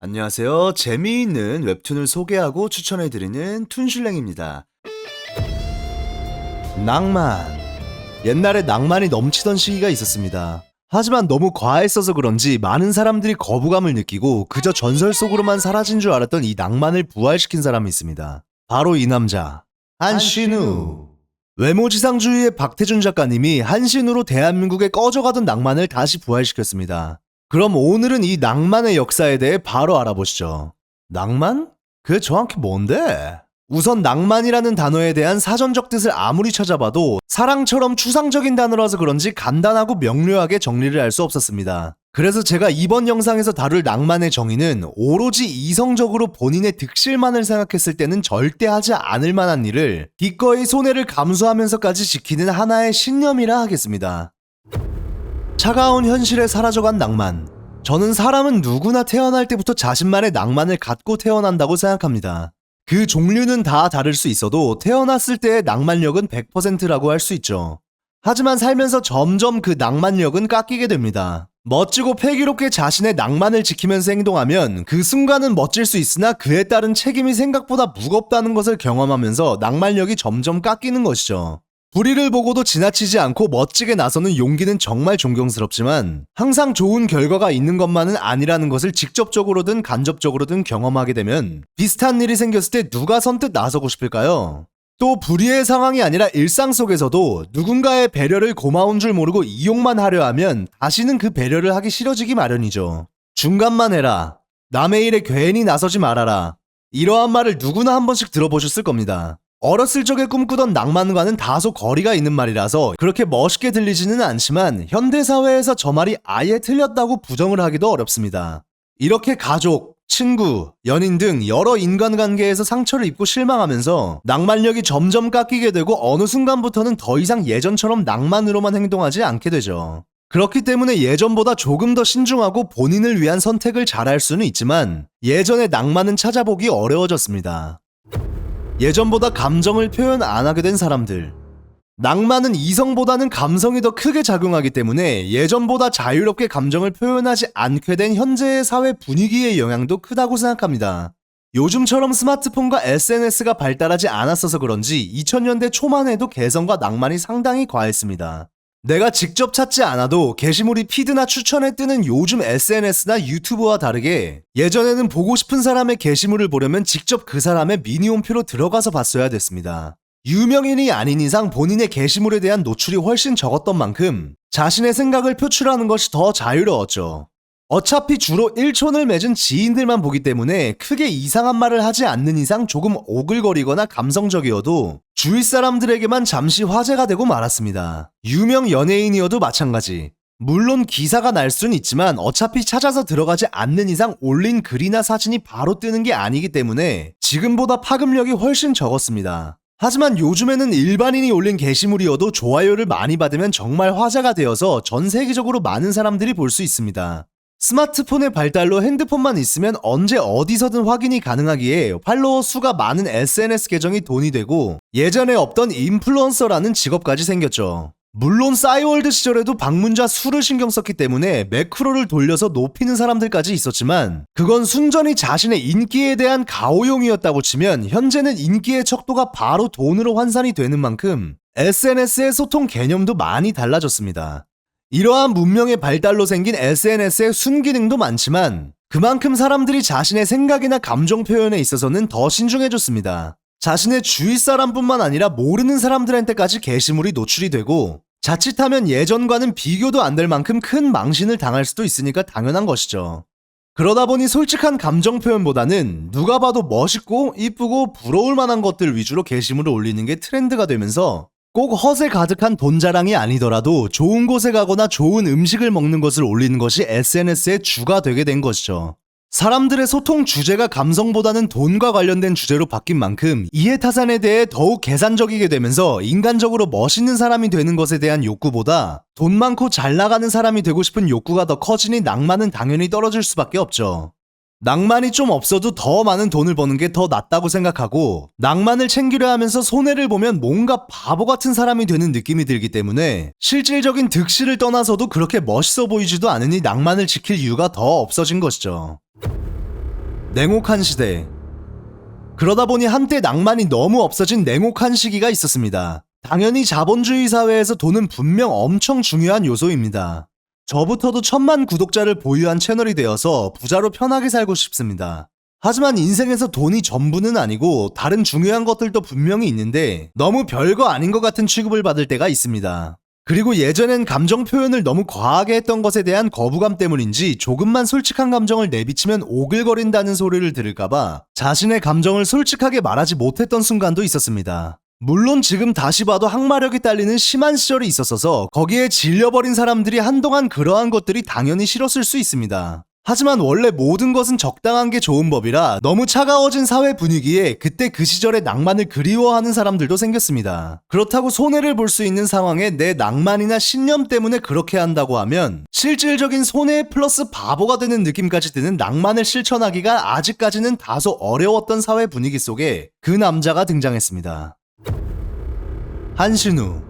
안녕하세요. 재미있는 웹툰을 소개하고 추천해드리는 툰슐랭입니다. 낭만. 옛날에 낭만이 넘치던 시기가 있었습니다. 하지만 너무 과했어서 그런지 많은 사람들이 거부감을 느끼고 그저 전설 속으로만 사라진 줄 알았던 이 낭만을 부활시킨 사람이 있습니다. 바로 이 남자, 한신우. 외모지상주의의 박태준 작가님이 한신우로 대한민국의 꺼져가던 낭만을 다시 부활시켰습니다. 그럼 오늘은 이 낭만의 역사에 대해 바로 알아보시죠. 낭만? 그게 정확히 뭔데? 우선 낭만이라는 단어에 대한 사전적 뜻을 아무리 찾아봐도 사랑처럼 추상적인 단어라서 그런지 간단하고 명료하게 정리를 할 수 없었습니다. 그래서 제가 이번 영상에서 다룰 낭만의 정의는 오로지 이성적으로 본인의 득실만을 생각했을 때는 절대 하지 않을 만한 일을 기꺼이 손해를 감수하면서까지 지키는 하나의 신념이라 하겠습니다. 차가운 현실에 사라져간 낭만. 저는 사람은 누구나 태어날 때부터 자신만의 낭만을 갖고 태어난다고 생각합니다. 그 종류는 다 다를 수 있어도 태어났을 때의 낭만력은 100%라고 할 수 있죠. 하지만 살면서 점점 그 낭만력은 깎이게 됩니다. 멋지고 패기롭게 자신의 낭만을 지키면서 행동하면 그 순간은 멋질 수 있으나 그에 따른 책임이 생각보다 무겁다는 것을 경험하면서 낭만력이 점점 깎이는 것이죠. 불의를 보고도 지나치지 않고 멋지게 나서는 용기는 정말 존경스럽지만 항상 좋은 결과가 있는 것만은 아니라는 것을 직접적으로든 간접적으로든 경험하게 되면 비슷한 일이 생겼을 때 누가 선뜻 나서고 싶을까요? 또 불의의 상황이 아니라 일상 속에서도 누군가의 배려를 고마운 줄 모르고 이용만 하려 하면 다시는 그 배려를 하기 싫어지기 마련이죠. 중간만 해라. 남의 일에 괜히 나서지 말아라. 이러한 말을 누구나 한 번씩 들어보셨을 겁니다. 어렸을 적에 꿈꾸던 낭만과는 다소 거리가 있는 말이라서 그렇게 멋있게 들리지는 않지만 현대사회에서 저 말이 아예 틀렸다고 부정을 하기도 어렵습니다. 이렇게 가족, 친구, 연인 등 여러 인간관계에서 상처를 입고 실망하면서 낭만력이 점점 깎이게 되고 어느 순간부터는 더 이상 예전처럼 낭만으로만 행동하지 않게 되죠. 그렇기 때문에 예전보다 조금 더 신중하고 본인을 위한 선택을 잘할 수는 있지만 예전의 낭만은 찾아보기 어려워졌습니다. 예전보다 감정을 표현 안 하게 된 사람들. 낭만은 이성보다는 감성이 더 크게 작용하기 때문에 예전보다 자유롭게 감정을 표현하지 않게 된 현재의 사회 분위기의 영향도 크다고 생각합니다. 요즘처럼 스마트폰과 SNS가 발달하지 않았어서 그런지 2000년대 초만 해도 개성과 낭만이 상당히 과했습니다. 내가 직접 찾지 않아도 게시물이 피드나 추천에 뜨는 요즘 SNS나 유튜브와 다르게 예전에는 보고 싶은 사람의 게시물을 보려면 직접 그 사람의 미니홈피로 들어가서 봤어야 됐습니다. 유명인이 아닌 이상 본인의 게시물에 대한 노출이 훨씬 적었던 만큼 자신의 생각을 표출하는 것이 더 자유로웠죠. 어차피 주로 일촌을 맺은 지인들만 보기 때문에 크게 이상한 말을 하지 않는 이상 조금 오글거리거나 감성적이어도 주위 사람들에게만 잠시 화제가 되고 말았습니다. 유명 연예인이어도 마찬가지. 물론 기사가 날 수는 있지만 어차피 찾아서 들어가지 않는 이상 올린 글이나 사진이 바로 뜨는 게 아니기 때문에 지금보다 파급력이 훨씬 적었습니다. 하지만 요즘에는 일반인이 올린 게시물이어도 좋아요를 많이 받으면 정말 화제가 되어서 전 세계적으로 많은 사람들이 볼 수 있습니다. 스마트폰의 발달로 핸드폰만 있으면 언제 어디서든 확인이 가능하기에 팔로워 수가 많은 SNS 계정이 돈이 되고 예전에 없던 인플루언서라는 직업까지 생겼죠. 물론 싸이월드 시절에도 방문자 수를 신경 썼기 때문에 매크로를 돌려서 높이는 사람들까지 있었지만 그건 순전히 자신의 인기에 대한 가오용이었다고 치면 현재는 인기의 척도가 바로 돈으로 환산이 되는 만큼 SNS의 소통 개념도 많이 달라졌습니다. 이러한 문명의 발달로 생긴 SNS의 순기능도 많지만 그만큼 사람들이 자신의 생각이나 감정 표현에 있어서는 더 신중해졌습니다. 자신의 주위 사람뿐만 아니라 모르는 사람들한테까지 게시물이 노출이 되고 자칫하면 예전과는 비교도 안 될 만큼 큰 망신을 당할 수도 있으니까 당연한 것이죠. 그러다 보니 솔직한 감정 표현보다는 누가 봐도 멋있고 이쁘고 부러울 만한 것들 위주로 게시물을 올리는 게 트렌드가 되면서 꼭 허세 가득한 돈 자랑이 아니더라도 좋은 곳에 가거나 좋은 음식을 먹는 것을 올리는 것이 SNS의 주가 되게 된 것이죠. 사람들의 소통 주제가 감성보다는 돈과 관련된 주제로 바뀐 만큼 이해타산에 대해 더욱 계산적이게 되면서 인간적으로 멋있는 사람이 되는 것에 대한 욕구보다 돈 많고 잘 나가는 사람이 되고 싶은 욕구가 더 커지니 낭만은 당연히 떨어질 수밖에 없죠. 낭만이 좀 없어도 더 많은 돈을 버는 게 더 낫다고 생각하고 낭만을 챙기려 하면서 손해를 보면 뭔가 바보 같은 사람이 되는 느낌이 들기 때문에 실질적인 득실을 떠나서도 그렇게 멋있어 보이지도 않으니 낭만을 지킬 이유가 더 없어진 것이죠. 냉혹한 시대. 그러다 보니 한때 낭만이 너무 없어진 냉혹한 시기가 있었습니다. 당연히 자본주의 사회에서 돈은 분명 엄청 중요한 요소입니다. 저부터도 천만 구독자를 보유한 채널이 되어서 부자로 편하게 살고 싶습니다. 하지만 인생에서 돈이 전부는 아니고 다른 중요한 것들도 분명히 있는데 너무 별거 아닌 것 같은 취급을 받을 때가 있습니다. 그리고 예전엔 감정 표현을 너무 과하게 했던 것에 대한 거부감 때문인지 조금만 솔직한 감정을 내비치면 오글거린다는 소리를 들을까봐 자신의 감정을 솔직하게 말하지 못했던 순간도 있었습니다. 물론 지금 다시 봐도 항마력이 딸리는 심한 시절이 있었어서 거기에 질려버린 사람들이 한동안 그러한 것들이 당연히 싫었을 수 있습니다. 하지만 원래 모든 것은 적당한 게 좋은 법이라 너무 차가워진 사회 분위기에 그때 그 시절의 낭만을 그리워하는 사람들도 생겼습니다. 그렇다고 손해를 볼 수 있는 상황에 내 낭만이나 신념 때문에 그렇게 한다고 하면 실질적인 손해 플러스 바보가 되는 느낌까지 드는 낭만을 실천하기가 아직까지는 다소 어려웠던 사회 분위기 속에 그 남자가 등장했습니다. 한신우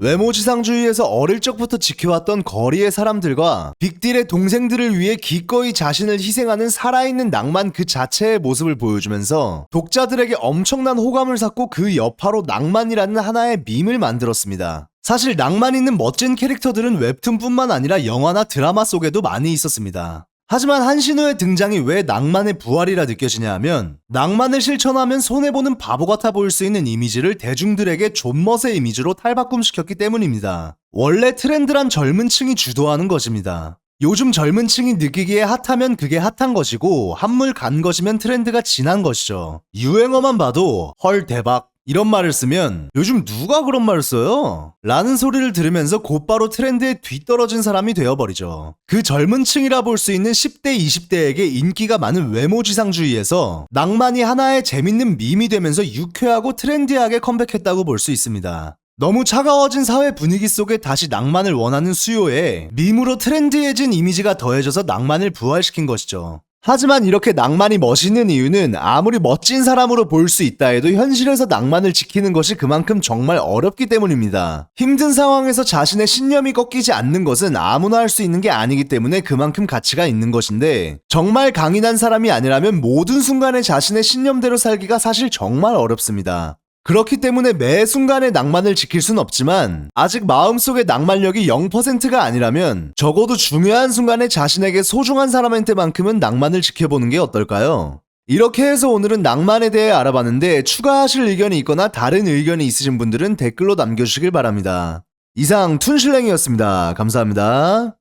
외모지상주의에서 어릴 적부터 지켜왔던 거리의 사람들과 빅딜의 동생들을 위해 기꺼이 자신을 희생하는 살아있는 낭만 그 자체의 모습을 보여주면서 독자들에게 엄청난 호감을 샀고 그 여파로 낭만이라는 하나의 밈을 만들었습니다. 사실 낭만 있는 멋진 캐릭터들은 웹툰뿐만 아니라 영화나 드라마 속에도 많이 있었습니다. 하지만 한신우의 등장이 왜 낭만의 부활이라 느껴지냐 하면 낭만을 실천하면 손해보는 바보 같아 보일 수 있는 이미지를 대중들에게 존멋의 이미지로 탈바꿈시켰기 때문입니다. 원래 트렌드란 젊은 층이 주도하는 것입니다. 요즘 젊은 층이 느끼기에 핫하면 그게 핫한 것이고 한물 간 것이면 트렌드가 지난 것이죠. 유행어만 봐도 헐 대박 이런 말을 쓰면 요즘 누가 그런 말을 써요? 라는 소리를 들으면서 곧바로 트렌드에 뒤떨어진 사람이 되어버리죠. 그 젊은 층이라 볼 수 있는 10대, 20대에게 인기가 많은 외모지상주의에서 낭만이 하나의 재밌는 밈이 되면서 유쾌하고 트렌디하게 컴백했다고 볼 수 있습니다. 너무 차가워진 사회 분위기 속에 다시 낭만을 원하는 수요에 밈으로 트렌디해진 이미지가 더해져서 낭만을 부활시킨 것이죠. 하지만 이렇게 낭만이 멋있는 이유는 아무리 멋진 사람으로 보일 수 있다 해도 현실에서 낭만을 지키는 것이 그만큼 정말 어렵기 때문입니다. 힘든 상황에서 자신의 신념이 꺾이지 않는 것은 아무나 할 수 있는 게 아니기 때문에 그만큼 가치가 있는 것인데 정말 강인한 사람이 아니라면 모든 순간에 자신의 신념대로 살기가 사실 정말 어렵습니다. 그렇기 때문에 매 순간의 낭만을 지킬 순 없지만 아직 마음속의 낭만력이 0%가 아니라면 적어도 중요한 순간에 자신에게 소중한 사람한테만큼은 낭만을 지켜보는 게 어떨까요? 이렇게 해서 오늘은 낭만에 대해 알아봤는데 추가하실 의견이 있거나 다른 의견이 있으신 분들은 댓글로 남겨주시길 바랍니다. 이상 툰실랭이었습니다. 감사합니다.